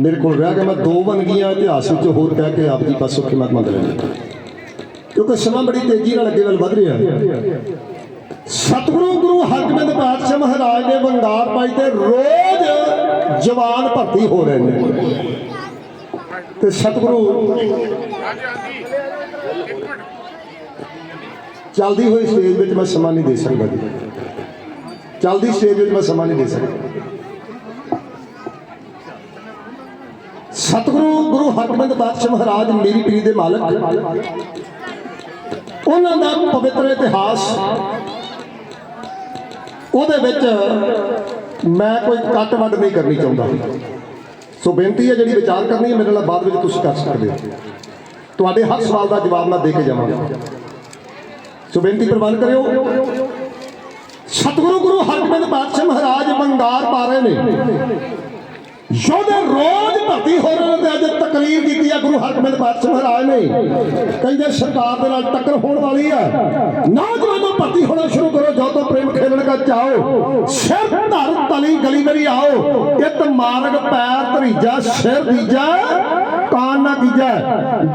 ਮੇਰੇ ਕੋਲ ਰਹਿ ਗਿਆ ਮੈਂ ਦੋ ਵੰਨਗੀਆਂ ਇਤਿਹਾਸ ਵਿੱਚ ਹੋਰ ਕਹਿ ਕੇ ਆਪ ਜੀ ਪਾਸੋਂ ਖਿਮਤ ਮੰਗ ਲੈਂਦਾ ਕਿਉਂਕਿ ਸਮਾਂ ਬੜੀ ਤੇਜ਼ੀ ਨਾਲ ਅੱਗੇ ਵੱਲ ਵਧ ਰਿਹਾ ਸਤਿਗੁਰੂ ਗੁਰੂ ਹਰਗੋਬਿੰਦ ਪਾਤਸ਼ਾਹ ਮਹਾਰਾਜ ਨੇ ਵੰਗਾਰ ਪਾਈ ਤੇ ਰੋਜ਼ ਜਵਾਨ ਭਰਤੀ ਹੋ ਰਹੇ ਨੇ। ਤੇ ਸਤਿਗੁਰੂ ਚਲਦੀ ਹੋਈ ਸਟੇਜ ਵਿੱਚ ਮੈਂ ਸਮਾਂ ਨਹੀਂ ਦੇ ਸਕਦਾ ਜੀ। ਚਲਦੀ ਸਟੇਜ ਵਿੱਚ ਮੈਂ ਸਮਾਂ ਨਹੀਂ ਦੇ ਸਕਦਾ। ਸਤਿਗੁਰੂ ਗੁਰੂ ਹਰਗੋਬਿੰਦ ਪਾਤਸ਼ਾਹ ਮਹਾਰਾਜ ਮੇਰੀ ਪੀਰੀ ਦੇ ਮਾਲਕ। ਉਹਨਾਂ ਦਾ ਪਵਿੱਤਰ ਇਤਿਹਾਸ। ਉਹਦੇ ਵਿੱਚ ਮੈਂ ਕੋਈ ਕੱਟ ਵੱਡ ਨਹੀਂ ਕਰਨੀ ਚਾਹੁੰਦਾ। ਸੋ ਬੇਨਤੀ ਹੈ ਜਿਹੜੀ ਵਿਚਾਰ ਕਰਨੀ ਹੈ, ਮੇਰੇ ਨਾਲ ਬਾਅਦ ਵਿੱਚ ਤੁਸੀਂ ਕਰ ਸਕਦੇ ਹੋ। ਤੁਹਾਡੇ ਹਰ ਸਵਾਲ ਦਾ ਜਵਾਬ ਮੈਂ ਦੇ ਕੇ ਜਾਵਾਂਗਾ। ਸੋ ਬੇਨਤੀ ਪ੍ਰਵਾਨ ਕਰਿਓ। ਸਤਿਗੁਰੂ ਗੁਰੂ ਹਰਗੋਬਿੰਦ ਪਾਤਸ਼ਾਹ ਮਹਾਰਾਜ ਬੰਗਾਰ ਪਾ ਰਹੇ ਨੇ। ਯੋਧੇ ਰੋਜ਼ ਭਰਤੀ ਹੋ ਰਹੇ ਨੇ ਅੱਜ ਤਕਰੀਰ ਕੀਤੀ ਆ ਗੁਰੂ ਹਰਗੋਬਿੰਦ ਪਾਤਸ਼ਾਹ ਮਹਾਰਾਜ ਨੇ। ਕਹਿੰਦੇ ਸਰਕਾਰ ਦੇ ਨਾਲ ਟੱਕਰ ਹੋਣ ਵਾਲੀ ਆ। ਨੌਜਵਾਨੋ ਭਰਤੀ ਹੋਣਾ ਸ਼ੁਰੂ ਕਰੋ, ਜੋ ਤੋਂ ਪ੍ਰੇਮ ਖੇਲਣ ਦਾ ਚਾਹੋ। ਸਿਰ ਧਰ ਤਲੀ ਗਲੀ ਮੇਰੀ ਆਓ। ਇਤ ਮਾਰਗ ਪੈਰ ਧਰੀਜਾ, ਸਿਰ ਦੀਜਾ ਕਾਨ ਨਾ ਕੀਜਾ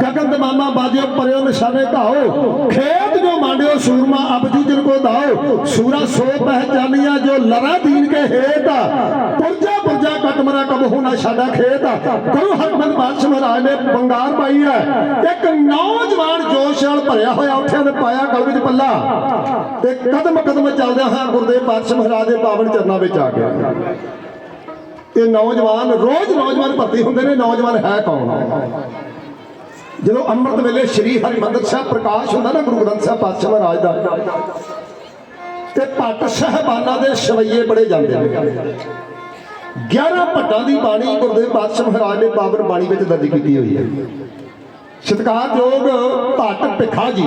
ਗਗਨ ਦੇ ਮਾਮਾ ਬਾਜਿਓ, ਪਰਿਓ ਨਿਸ਼ਾਨੇ ਧਾਓ ਖੇਤ ਜੋ ਮਾਂਡਿਓ, ਸੂਰਮਾ ਅਬਜੂ ਜਿਨ ਕੋ ਦਾਓ। ਸੂਰਾ ਸੋ ਪਹਿਚਾਨੀਆਂ ਜੋ ਲੜਾ ਦੀਨ ਕੇ ਹੇਤ ਪੁਰਜਾ ਮਰਾ ਕਬ ਹੋਣਾ ਸਾਡਾ ਖੇਤ ਗੁਰੂ ਹਰਗੋਬਿੰਦ ਪਾਤਸ਼ਾਹ ਮਹਾਰਾਜ ਨੇ ਬੰਗਾਰ ਪਾਈ ਹੈ। ਇੱਕ ਨੌਜਵਾਨ ਜੋਸ਼ ਨਾਲ ਭਰਿਆ ਹੋਇਆ ਉੱਠਿਆ ਨੇ ਪਾਇਆ ਗਲ ਵਿੱਚ ਪੱਲਾ। ਤੇ ਕਦਮ ਕਦਮ ਚੱਲਦਿਆਂ ਹਾਂ ਗੁਰਦੇਵ ਪਾਤਸ਼ਾਹ ਮਹਾਰਾਜ ਦੇ ਪਾਵਨ ਚਰਨਾਂ ਵਿੱਚ ਆ ਗਿਆ ਇਹ ਨੌਜਵਾਨ, ਰੋਜ਼ ਨੌਜਵਾਨ ਭਰਤੀ ਹੁੰਦੇ ਨੇ, ਨੌਜਵਾਨ ਹੈ ਕੌਣ? ਜਦੋਂ ਅੰਮ੍ਰਿਤ ਵੇਲੇ ਸ੍ਰੀ ਹਰਿਮੰਦਰ ਸਾਹਿਬ ਪ੍ਰਕਾਸ਼ ਹੁੰਦਾ ਨਾ ਗੁਰੂ ਗ੍ਰੰਥ ਸਾਹਿਬ ਪਾਤਸ਼ਾਹ ਮਹਾਰਾਜ ਦਾ, ਤੇ ਭੱਟ ਸਹਿਬਾਨਾਂ ਦੇ ਸ਼ਵਈਏ ਬੜੇ ਜਾਂਦੇ ਨੇ। 11 ਭੱਟਾਂ ਦੀ ਬਾਣੀ ਗੁਰਦੇਵ ਪਾਤਸ਼ਾਹ ਮਹਾਰਾਜ ਨੇ ਬਾਬਰ ਬਾਣੀ ਵਿੱਚ ਦਰਜ ਕੀਤੀ ਹੋਈ ਹੈ। ਸਤਿਕਾਰਯੋਗ ਭੱਟ ਭਿੱਖਾ ਜੀ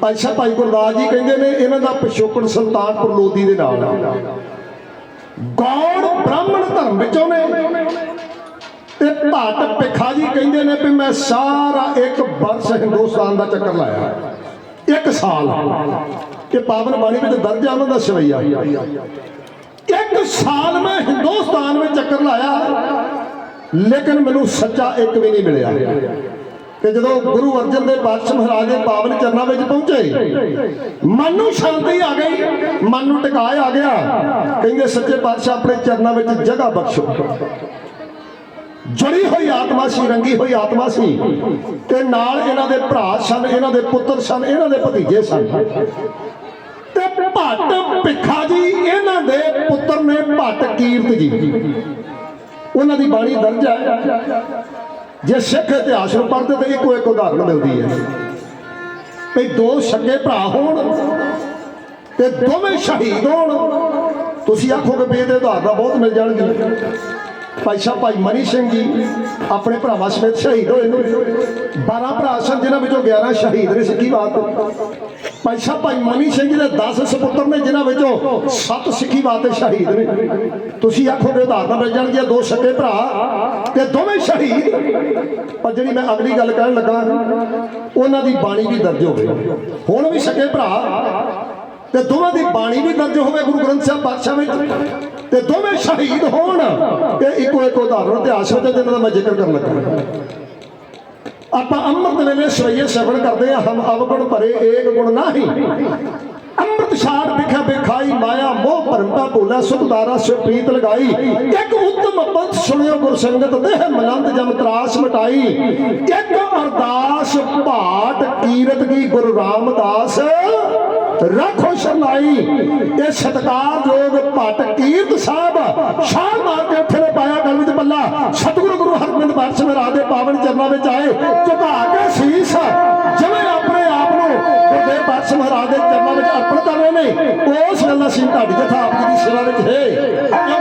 ਪਾਤਸ਼ਾਹ ਭਾਈ ਗੁਰਦਾਸ ਜੀ ਕਹਿੰਦੇ ਨੇ ਇਹਨਾਂ ਦਾ ਪਿਛੋਕੜ ਸੁਲਤਾਨਪੁਰ ਲੋਧੀ ਦੇ ਨਾਲ ਗੌੜ ਬ੍ਰਾਹਮਣ ਧਰਮ ਵਿੱਚੋਂ ਨੇ। ਤੇ ਭੱਟ ਭਿੱਖਾ ਜੀ ਕਹਿੰਦੇ ਨੇ ਵੀ ਮੈਂ ਸਾਰਾ ਇੱਕ ਵਰਸ ਹਿੰਦੁਸਤਾਨ ਦਾ ਚੱਕਰ ਲਾਇਆ। ਇੱਕ ਸਾਲ। ਕਿ ਪਾਵਨ ਬਾਣੀ ਵਿੱਚ ਦਰਜ ਆ, ਉਹਨਾਂ ਦਾ ਸਵਈਆ। ਇੱਕ ਸਾਲ ਮੈਂ ਹਿੰਦੁਸਤਾਨ ਵਿੱਚ ਚੱਕਰ ਲਾਇਆ, ਲੇਕਿਨ ਮੈਨੂੰ ਸੱਚਾ ਇੱਕ ਵੀ ਨਹੀਂ ਮਿਲਿਆ। ਤੇ ਜਦੋਂ ਗੁਰੂ ਅਰਜਨ ਦੇਵ ਪਾਤਸ਼ਾਹ ਮਹਾਰਾਜ ਦੇ ਪਾਵਨ ਚਰਨਾਂ ਵਿੱਚ ਪਹੁੰਚੇ, ਮਨ ਨੂੰ ਸ਼ਾਂਤੀ ਆ ਗਈ, ਮਨ ਨੂੰ ਟਿਕਾਏ ਆ ਗਿਆ। ਕਹਿੰਦੇ, ਸੱਚੇ ਪਾਤਸ਼ਾਹ, ਆਪਣੇ ਚਰਨਾਂ ਵਿੱਚ ਜਗ੍ਹਾ ਬਖਸ਼ੋ। ਜੜੀ ਹੋਈ ਆਤਮਾ ਸੀ, ਰੰਗੀ ਹੋਈ ਆਤਮਾ ਸੀ, ਤੇ ਨਾਲ ਇਹਨਾਂ ਦੇ ਭਰਾ ਸਨ, ਇਹਨਾਂ ਦੇ ਪੁੱਤਰ ਸਨ, ਇਹਨਾਂ ਦੇ ਭਤੀਜੇ ਸਨ। ਤੇ ਭੱਟ ਭਿੱਖਾ ਭੱਟ ਕੀਰਤ ਜੀ। ਉਹਨਾਂ ਦੀ ਬਾਣੀ ਦਰਜ ਹੈ। ਜੇ ਸਿੱਖ ਇਤਿਹਾਸ ਨੂੰ ਪੜ੍ਹਦੇ ਤਾਂ ਇੱਕੋ ਇੱਕ ਉਦਾਹਰਣ ਮਿਲਦੀ ਹੈ। ਵੀ ਦੋ ਸੱਗੇ ਭਰਾ ਹੋਣ ਤੇ ਦੋਵੇਂ ਸ਼ਹੀਦ ਹੋਣ। ਤੁਸੀਂ ਆਖੋਗੇ ਵੀ ਇਹਦੇ ਉਦਾਹਰਨ ਬਹੁਤ ਮਿਲ ਜਾਣਗੇ। ਭਾਈ ਸਾਹਿਬ, ਭਾਈ ਮਨੀ ਸਿੰਘ ਜੀ, ਆਪਣੇ ਭਰਾਵਾਂ ਸਮੇਤ ਸ਼ਹੀਦ ਹੋਏ ਨੇ। 12 ਭਰਾ ਸਨ ਜਿਨ੍ਹਾਂ ਵਿੱਚੋਂ 11 ਸ਼ਹੀਦ ਨੇ, ਸਿੱਖੀ ਬਾਤ। ਭਾਈ ਸਾਹਿਬ ਭਾਈ ਮਨੀ ਸਿੰਘ ਜੀ ਦੇ 10 ਸੁਪੁੱਤਰ ਨੇ ਜਿਨ੍ਹਾਂ ਵਿੱਚੋਂ 7 ਸਿੱਖੀ ਬਾਤ ਸ਼ਹੀਦ ਨੇ। ਤੁਸੀਂ ਆਖੋਗੇ ਉਦਾਹਰਨਾਂ ਮਿਲ ਜਾਣਗੀਆਂ ਦੋ ਸਕੇ ਭਰਾ ਤੇ ਦੋਵੇਂ ਸ਼ਹੀਦ। ਪਰ ਜਿਹੜੀ ਮੈਂ ਅਗਲੀ ਗੱਲ ਕਹਿਣ ਲੱਗਾ, ਉਹਨਾਂ ਦੀ ਬਾਣੀ ਵੀ ਦਰਜ ਹੋਵੇ। ਹੁਣ ਵੀ ਸਕੇ ਭਰਾ ਤੇ ਦੋਵਾਂ ਦੀ ਬਾਣੀ ਵੀ ਦਰਜ ਹੋਵੇ ਗੁਰੂ ਗ੍ਰੰਥ ਸਾਹਿਬ ਪਾਤਸ਼ਾਹ ਵਿੱਚ। ਤੇ ਦੋਵੇਂ ਸ਼ਹੀਦ ਹੋਣ। ਇਹ ਇੱਕੋ ਇੱਕ ਉਦਾਹਰਨ ਇਤਿਹਾਸ ਵਿੱਚ ਜਿਹਨਾਂ ਦਾ ਮੈਂ ਜ਼ਿਕਰ ਕਰਨ ਲੱਗਾ। ਆਪਾਂ ਅੰਮ੍ਰਿਤ ਵੇਲੇ ਸਵਈਏ ਸ਼ਬਦ ਕਰਦੇ ਆ, ਹਮ ਅਵਗੁਣ ਭਰੇ ਏਕ ਗੁਣ ਨਾਹੀ। ਅੰਮ੍ਰਿਤ ਛਾੜ ਵਿਖਾ ਵਿਖਾਈ, ਮਾਇਆ ਮੋਹ ਭਰਮਤਾ ਭੋਲਾ, ਸੁਖ ਦਾਰਾ ਸੇ ਪ੍ਰੀਤ ਲਗਾਈ। ਇੱਕ ਉਤਮ ਪੰਥ ਸੁਣਿਓ ਗੁਰ ਸੰਗਤ, ਦੇਹ ਮਲੰਦ ਜਮ ਤਰਾਸ ਮਟਾਈ। ਇੱਕ ਅਰਦਾਸ ਭਾਟ ਕੀਰਤ ਕੀ ਗੁਰੂ ਰਾਮਦਾਸ ਰੱਖੋ ਸ਼ਰਨਾਈ। ਇਹ ਸਤਕਾਰਯੋਗ ਭੱਟ ਕੀਰਤ ਸਾਹਿਬ ਛਾਲ ਮਾਰ ਕੇ ਉੱਥੇ ਨੇ ਪਾਇਆ ਗਲ ਵਿੱਚ ਪੱਲਾ। ਸਤਿਗੁਰੂ ਗੁਰੂ ਹਰਗੋਬਿੰਦ ਪਾਤਸ਼ਾਹ ਮਹਾਰਾਜ ਦੇ ਪਾਵਨ ਚਰਨਾਂ ਵਿੱਚ ਆਏ। ਝੁਕਾ ਕੇ ਸੀਸ ਜਿਵੇਂ ਆਪਣੇ ਆਪ ਨੂੰ ਗੁਰਦੇਵ ਪਾਤਸ਼ਾਹ ਮਹਾਰਾਜ ਦੇ ਚਰਨਾਂ ਵਿੱਚ ਅਰਪਣ ਕਰ ਰਹੇ ਨੇ। ਉਸ ਗੱਲ ਅਸੀਂ ਤੁਹਾਡੀ ਜਥਾ ਆਪ ਜੀ ਦੀ ਸੇਵਾ ਵਿੱਚ ਹੈ।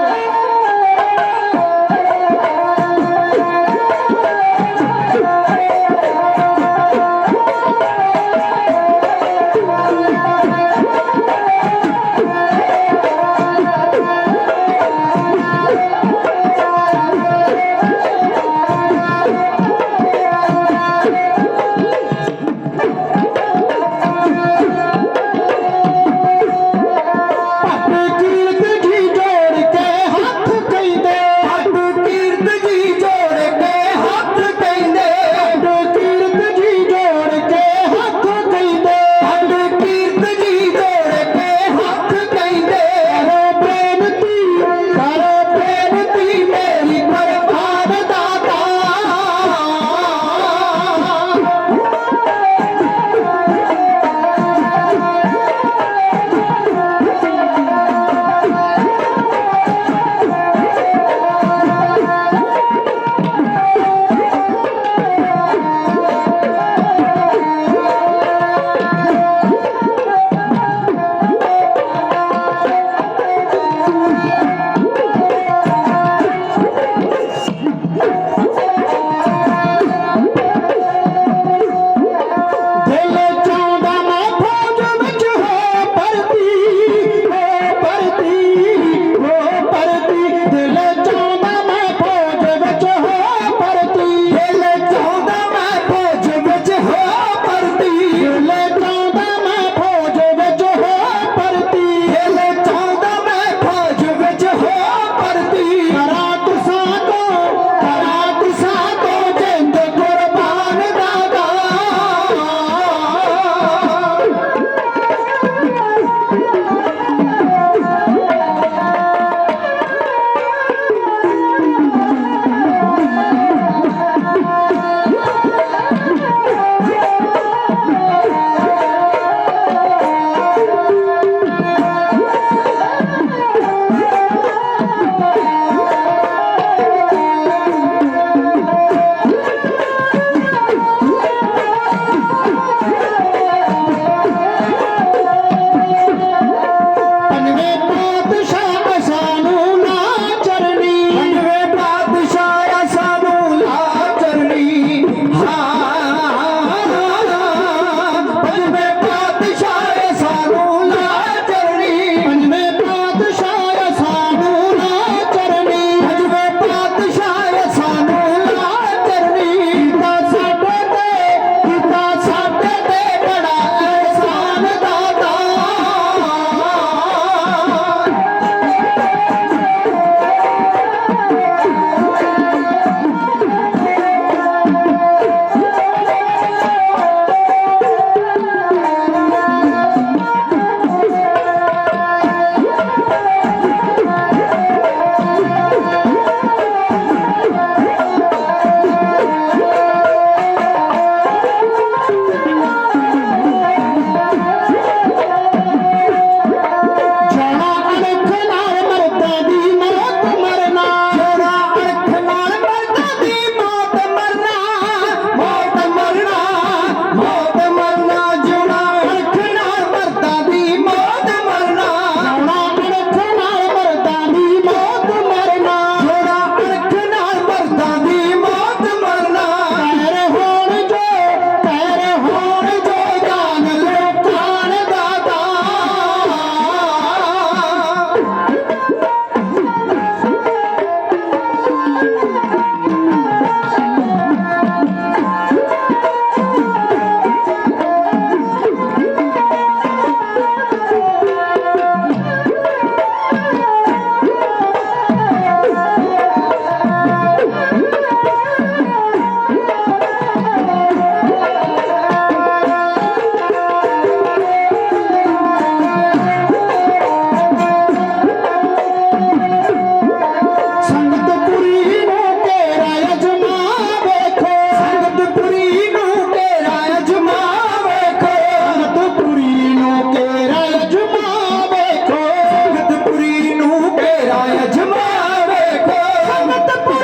आया जमाने को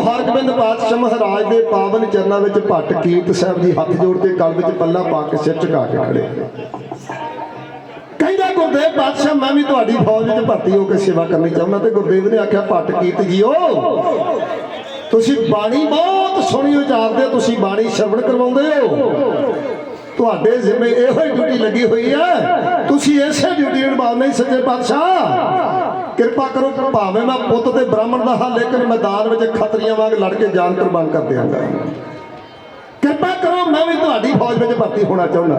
ਹਰਗੋਬਿੰਦ ਪਾਤਸ਼ਾਹ ਮਹਾਰਾਜ ਦੇ ਪਾਵਨ ਚਰਨਾਂ ਵਿੱਚ ਭੱਟ ਕੀਰਤ ਸਾਹਿਬ ਜੀ ਹੱਥ ਜੋੜ ਕੇ ਗਲ ਵਿੱਚ ਪੱਲਾ ਪਾ ਕੇ ਸਿਰ ਝੁਕਾ ਕੇ ਖੜੇ। ਕਹਿੰਦਾ, ਗੁਰਦੇਵ ਪਾਤਸ਼ਾਹ, ਮੈਂ ਵੀ ਤੁਹਾਡੀ ਫੌਜ ਵਿੱਚ ਭਰਤੀ ਹੋ ਕੇ ਸੇਵਾ ਕਰਨੀ ਚਾਹੁੰਦਾ ਤੇ ਗੁਰਦੇਵ ਨੇ ਆਖਿਆ, ਭੱਟ ਕੀਰਤ ਜੀਓ। ਤੁਸੀਂ ਬਾਣੀ ਬਹੁਤ ਸੋਹਣੀ ਉਚਾਰਦੇ ਹੋ, ਤੁਸੀਂ ਬਾਣੀ ਸ਼ਰਵਣ ਕਰਵਾਉਂਦੇ ਹੋ। ਤੁਹਾਡੇ ਜ਼ਿੰਮੇ ਇਹੋ ਹੀ ਡਿਊਟੀ ਲੱਗੀ ਹੋਈ ਹੈ। ਤੁਸੀਂ ਇਸੇ ਡਿਊਟੀ ਨੂੰ ਸੱਚੇ ਪਾਤਸ਼ਾਹ। ਕਿਰਪਾ ਕਰੋ ਭਾਵੇਂ ਮੈਂ ਪੁੱਤ ਤੇ ਬ੍ਰਾਹਮਣ ਦਾ ਹਾਂ, ਲੇਕਿਨ ਮੈਦਾਨ ਵਿੱਚ ਖੱਤਰੀਆਂ ਵਾਂਗ ਲੜ ਕੇ ਜਾਨ ਕੁਰਬਾਨ ਕਰ ਦਿਆਂਗਾ। ਕਿਰਪਾ ਕਰੋ, ਮੈਂ ਵੀ ਤੁਹਾਡੀ ਫੌਜ ਵਿੱਚ ਭਰਤੀ ਹੋਣਾ ਚਾਹੁੰਦਾ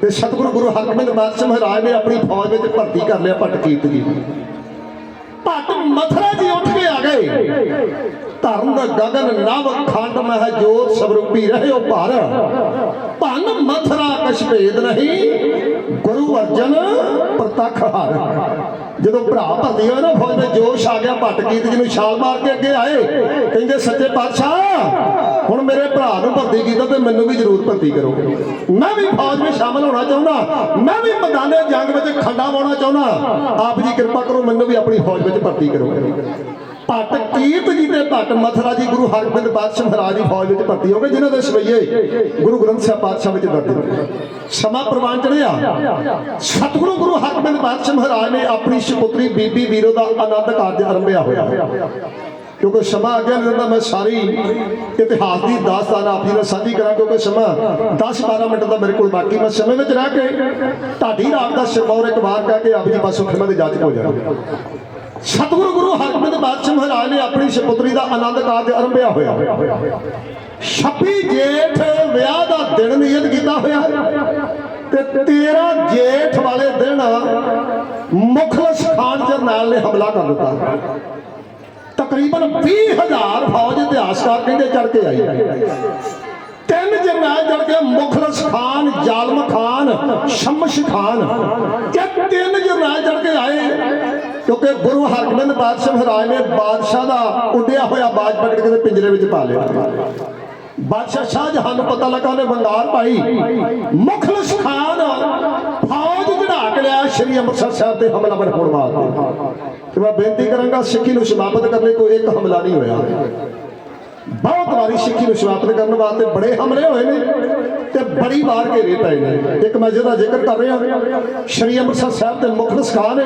ਤੇ ਸਤਿਗੁਰੂ ਗੁਰੂ ਹਰਗੋਬਿੰਦ ਪਾਤਸ਼ਾਹ ਮਹਾਰਾਜ ਨੇ ਆਪਣੀ ਫੌਜ ਵਿੱਚ ਭਰਤੀ ਕਰ ਲਿਆ ਭੱਟ ਕੀਰਤ ਜੀ। ਭੱਟ ਮਥਰਾ ਜੀ ਉੱਠ ਕੇ ਆ ਗਏ। ਧਰਮ ਦਾ ਗਗਨ ਨਵ ਖੰਡ ਮਹਿ ਜੋਤ ਸਵਰੂਪੀ ਰਹਿਓ ਭਰ। ਭੰਨ ਮਥਰਾ, ਕਛ ਭੇਦ ਨਹੀਂ। ਗੁਰੂ ਅਰਜਨ ਪ੍ਰਤੱਖ ਹਰ। ਜਦੋਂ ਭਰਾ ਭਰਤੀ ਹੋਏ ਨਾ, ਫੌਜ ਵਿੱਚ ਜੋਸ਼ ਆ ਗਿਆ, ਭੱਟ ਕੀਰਤ ਜੀ ਛਾਲ ਮਾਰ ਕੇ ਅੱਗੇ ਆਏ, ਕਹਿੰਦੇ, ਸੱਚੇ ਪਾਤਸ਼ਾਹ, ਹੁਣ ਮੇਰੇ ਭਰਾ ਨੂੰ ਭਰਤੀ ਕੀਤਾ ਤੇ ਮੈਨੂੰ ਵੀ ਜ਼ਰੂਰ ਭਰਤੀ ਕਰੋ। ਮੈਂ ਵੀ ਫੌਜ ਵਿੱਚ ਸ਼ਾਮਲ ਹੋਣਾ ਚਾਹੁੰਦਾ, ਮੈਂ ਵੀ ਮੈਦਾਨੇ ਜੰਗ ਵਿੱਚ ਖੰਡਾ ਪਾਉਣਾ ਚਾਹੁੰਦਾ। ਆਪ ਜੀ ਕਿਰਪਾ ਕਰੋ, ਮੈਨੂੰ ਵੀ ਆਪਣੀ ਫੌਜ ਵਿੱਚ ਭਰਤੀ ਕਰੋ। ਭੱਟ, ਕੀਰਤ ਜੀ ਤੇ ਭੱਟ, ਮਥਰਾ ਜੀ ਗੁਰੂ ਹਰਗੋਬਿੰਦ ਪਾਤਸ਼ਾਹ ਮਹਾਰਾਜ ਦੀ ਫੌਜ ਵਿੱਚ ਭਰਤੀ ਹੋ ਗਏ, ਜਿਨ੍ਹਾਂ ਦੇ ਸਵਈਏ ਗੁਰੂ ਗ੍ਰੰਥ ਸਾਹਿਬ ਪਾਤਸ਼ਾਹ ਵਿੱਚ ਦਰਜ ਨੇ ਪ੍ਰਵਾਨ ਚੜਿਆ ਸਤਿਗੁਰੂ ਗੁਰੂ ਹਰਗੋਬਿੰਦ ਪਾਤਸ਼ਾਹ ਮਹਾਰਾਜ ਨੇ ਆਪਣੀ ਸੁਪੁੱਤਰੀ ਬੀਬੀ ਵੀਰੋ ਦਾ ਆਨੰਦ ਕਾਰਜ ਆਰੰਭਿਆ ਹੋਇਆ ਕਿਉਂਕਿ ਸਮਾਂ ਅੱਗੇ ਨਹੀਂ ਮੈਂ ਸਾਰੀ ਇਤਿਹਾਸ ਦੀ ਦਾਸਤਾਨ ਆਪ ਜੀ ਨਾਲ ਸਾਂਝੀ ਕਰਾਂ, ਕਿਉਂਕਿ ਸਮਾਂ 10-12 ਮਿੰਟ ਦਾ ਮੇਰੇ ਕੋਲ ਬਾਕੀ, ਮੈਂ ਸਮੇਂ ਵਿੱਚ ਰਹਿ ਕੇ ਢਾਡੀ ਰਾਤ ਦਾ ਸਿਰਮੌਰ ਇੱਕ ਵਾਰ ਕਹਿ ਕੇ ਆਪ ਜੀ ਪਾਸੋਂ ਖਿਮਾ ਦੀ ਜਾਚ ਹੋ ਜਾਣਾ। ਸਤਿਗੁਰੂ ਗੁਰੂ ਹਰਗੋਬਿੰਦ ਬਾਦਸ਼ਾਹ ਮਹਾਰਾਜ ਨੇ ਆਪਣੀ ਸੁਪੁੱਤਰੀ ਦਾ ਆਨੰਦ ਕਾਰਜ ਆਰੰਭਿਆ ਹੋਇਆ। 26 ਜੇਠ ਵਿਆਹ ਦਾ ਦਿਨ ਨਿਯਤ ਕੀਤਾ ਹੋਇਆ ਤੇ 13 ਜੇਠ ਵਾਲੇ ਦਿਨ ਮੁਖਲਸ ਖਾਨ ਜਰਨੈਲ ਨੇ ਹਮਲਾ ਕਰ ਦਿੱਤਾ। ਤਕਰੀਬਨ 20000 ਫੌਜ ਇਤਿਹਾਸਕਾਰ ਕਹਿੰਦੇ ਚੜ ਕੇ ਆਈ ਤਿੰਨ ਜਰਨੈਲ ਚੜ ਕੇ ਮੁਖਲਸ ਖਾਨ, ਜ਼ਾਲਮ ਖਾਨ, ਸ਼ਮਸ਼ ਖਾਨ, ਇਹ ਤਿੰਨ ਜਰਨੈਲ ਚੜ ਕੇ ਆਏ। ਕਿਉਂਕਿ ਗੁਰੂ ਹਰਗੋਬਿੰਦ ਪਾਤਸ਼ਾਹ ਮਹਾਰਾਜ ਨੇ ਬਾਦਸ਼ਾਹ ਦਾ ਉੱਡਿਆ ਹੋਇਆ ਬਾਜ ਪਕੜ ਕੇ ਪਿੰਜਰੇ ਵਿੱਚ ਪਾ ਲਿਆ। ਬਾਦਸ਼ਾਹ ਸ਼ਾਹਜਹਾਨ ਨੂੰ ਪਤਾ ਲੱਗਾ ਉਹਨੇ ਵੰਗਾਰ ਪਾਈ। ਮੁਖਲਸ ਖਾਨ ਫੌਜ ਚੜਾ ਕੇ ਲਿਆ ਸ਼੍ਰੀ ਅੰਮ੍ਰਿਤਸਰ ਸਾਹਿਬ ਤੇ ਹਮਲਾਵਰ ਹੋਣ ਵਾਸਤੇ। ਤੇ ਮੈਂ ਬੇਨਤੀ ਕਰਾਂਗਾ ਸਿੱਖੀ ਨੂੰ ਸਮਾਪਤ ਕਰਨ ਲਈ ਕੋਈ ਇੱਕ ਹਮਲਾ ਨਹੀਂ ਹੋਇਆ। ਬਹੁਤ ਸਿੱਖੀ ਨੂੰ ਸਮਾਪਤ ਕਰਨ ਵਾਸਤੇ ਬੜੇ ਹਮਲੇ ਹੋਏ ਨੇ ਤੇ ਬੜੀ ਵਾਰ ਘੇਰੇ ਪਏ ਨੇ। ਇੱਕ ਮੈਂ ਜਿਹਦਾ ਜ਼ਿਕਰ ਕਰ ਰਿਹਾ, ਸ਼੍ਰੀ ਅੰਮ੍ਰਿਤਸਰ ਸਾਹਿਬ ਦੇ ਮੁਖਲਸ ਖਾਨ ਨੇ।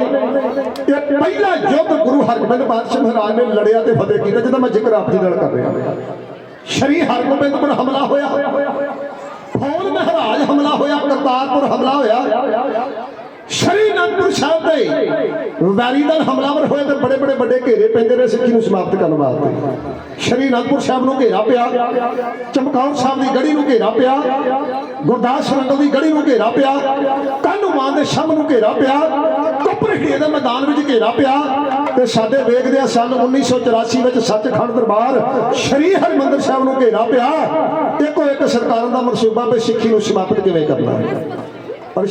ਇਹ ਪਹਿਲਾ ਯੁੱਧ ਗੁਰੂ ਹਰਗੋਬਿੰਦ ਪਾਤਸ਼ਾਹ ਮਹਾਰਾਜ ਨੇ ਲੜਿਆ ਤੇ ਫਤਿਹ ਕੀਤਾ, ਜਿਹਦਾ ਮੈਂ ਜ਼ਿਕਰ ਆਪ ਜੀ ਨਾਲ ਕਰ ਰਿਹਾ। ਸ਼੍ਰੀ ਹਰਗੋਬਿੰਦਪੁਰ ਹਮਲਾ ਹੋਇਆ, ਫੌਜ ਮਹਾਰਾਜ ਹਮਲਾ ਹੋਇਆ, ਕਰਤਾਰਪੁਰ ਹਮਲਾ ਹੋਇਆ। ਸ਼੍ਰੀ ਅਨੰਦਪੁਰ ਸਾਹਿਬ ਦੇ ਵੈਰੀ ਹਮਲਾਵਰ ਹੋਏ ਤੇ ਬੜੇ ਬੜੇ ਵੱਡੇ ਘੇਰੇ ਪੈਂਦੇ ਨੇ ਸਿੱਖੀ ਨੂੰ ਸਮਾਪਤ ਕਰਨ ਵਾਸਤੇ। ਸ਼੍ਰੀ ਅਨੰਦਪੁਰ ਸਾਹਿਬ ਨੂੰ ਘੇਰਾ ਪਿਆ। ਚਮਕੌਰ ਸਾਹਿਬ ਦੀ ਗੜੀ ਨੂੰ ਘੇਰਾ ਪਿਆ। ਗੁਰਦਾਸ ਰੰਗਲ ਦੀ ਗੜੀ ਨੂੰ ਘੇਰਾ ਪਿਆ। ਕਾਨੂੰਮਾਨ ਦੇ ਸ਼ਮ ਨੂੰ ਘੇਰਾ ਪਿਆ। ਕੁਪਰਖੀਏ ਦੇ ਮੈਦਾਨ ਵਿੱਚ ਘੇਰਾ ਪਿਆ। ਤੇ ਸਾਡੇ ਵੇਖਦੇ ਆ ਸਨ 1984 ਵਿੱਚ ਸੱਚਖੰਡ ਦਰਬਾਰ ਸ਼੍ਰੀ ਹਰਿਮੰਦਰ ਸਾਹਿਬ ਨੂੰ ਘੇਰਾ ਪਿਆ। ਇੱਕੋ ਇੱਕ ਸਰਕਾਰਾਂ ਦਾ ਮਨਸੂਬਾ ਵੀ ਸਿੱਖੀ ਨੂੰ ਸਮਾਪਤ ਕਿਵੇਂ ਕਰਨਾ। ਹੈ ਪਰ